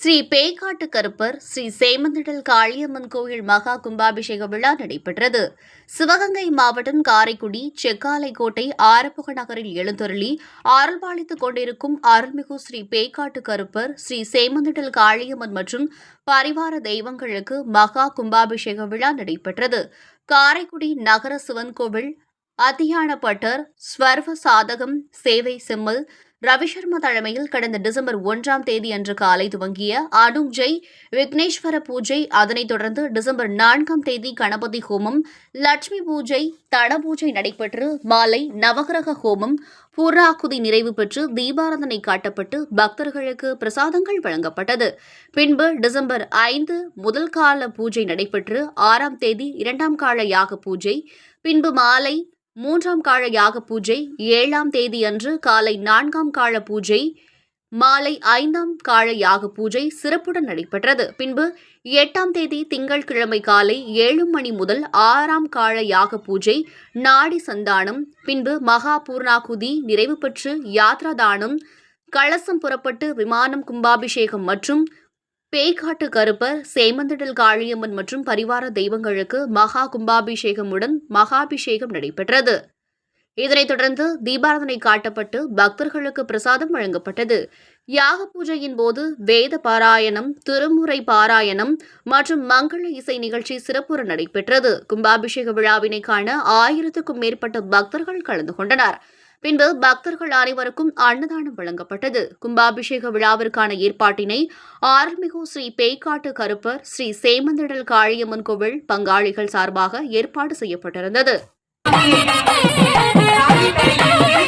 ஸ்ரீ பேய்காட்டு கருப்பர் ஸ்ரீ சேமந்திடல் காளியம்மன் கோயில் மகா கும்பாபிஷேக விழா நடைபெற்றது. சிவகங்கை மாவட்டம் காரைக்குடி செக்காலைக்கோட்டை ஆரப்புக நகரில் எழுந்தருளி அருள்பாலித்துக் கொண்டிருக்கும் அருள்மிகு ஸ்ரீ பேய்காட்டு கருப்பர் ஸ்ரீ சேமந்திடல் காளியம்மன் மற்றும் பரிவார தெய்வங்களுக்கு மகா கும்பாபிஷேக விழா நடைபெற்றது. காரைக்குடி நகர சிவன் கோவில் அத்தியானப்பட்டர் ஸ்வர்வ சாதகம் சேவை செம்மல் ரவிசர்மா தலைமையில் கடந்த டிசம்பர் ஒன்றாம் தேதி அன்று காலை துவங்கிய அனுக் ஜெய் விக்னேஸ்வர பூஜை அதனைத் தொடர்ந்து டிசம்பர் நான்காம் தேதி கணபதி ஹோமம் லட்சுமி பூஜை தட பூஜை நடைபெற்று மாலை நவகிரக ஹோமம் பூர்ணாகுதி நிறைவு பெற்று தீபாராதனை காட்டப்பட்டு பக்தர்களுக்கு பிரசாதங்கள் வழங்கப்பட்டது. பின்பு டிசம்பர் ஐந்து முதல் கால பூஜை நடைபெற்று ஆறாம் தேதி இரண்டாம் கால யாக பூஜை பின்பு மாலை மூன்றாம் கால யாக பூஜை ஏழாம் தேதியன்று காலை நான்காம் கால பூஜை மாலை ஐந்தாம் கால யாக பூஜை சிறப்புடன் நடைபெற்றது. பின்பு எட்டாம் தேதி திங்கட்கிழமை காலை ஏழு மணி முதல் ஆறாம் கால யாக பூஜை நாடி சந்தானம் பின்பு மகா பூர்ணாகுதி நிறைவு பெற்று யாத்ரா தானம் கலசம் புறப்பட்டு விமானம் கும்பாபிஷேகம் மற்றும் பேய்காட்டு கருப்பர் சேமந்திடல் காளியம்மன் மற்றும் பரிவார தெய்வங்களுக்கு மகா கும்பாபிஷேகமுடன் மகாபிஷேகம் நடைபெற்றது. இதனைத் தொடர்ந்து தீபாராதனை காட்டப்பட்டு பக்தர்களுக்கு பிரசாதம் வழங்கப்பட்டது. யாக பூஜையின் போது வேத பாராயணம் திருமுறை பாராயணம் மற்றும் மங்கள இசை நிகழ்ச்சி சிறப்புற நடைபெற்றது. கும்பாபிஷேக விழாவினை காண ஆயிரத்துக்கும் மேற்பட்ட பக்தர்கள் கலந்து கொண்டனர். பின்பு பக்தர்கள் அனைவருக்கும் அன்னதானம் வழங்கப்பட்டது கும்பாபிஷேக விழாவிற்கான ஏற்பாட்டினை ஆரல்மிகு ஸ்ரீ பேய்காட்டு கருப்பர் ஸ்ரீ சேமந்திடல் காளியம்மன் கோவில் பங்காளிகள் சார்பாக ஏற்பாடு செய்யப்பட்டிருந்தது Thank you.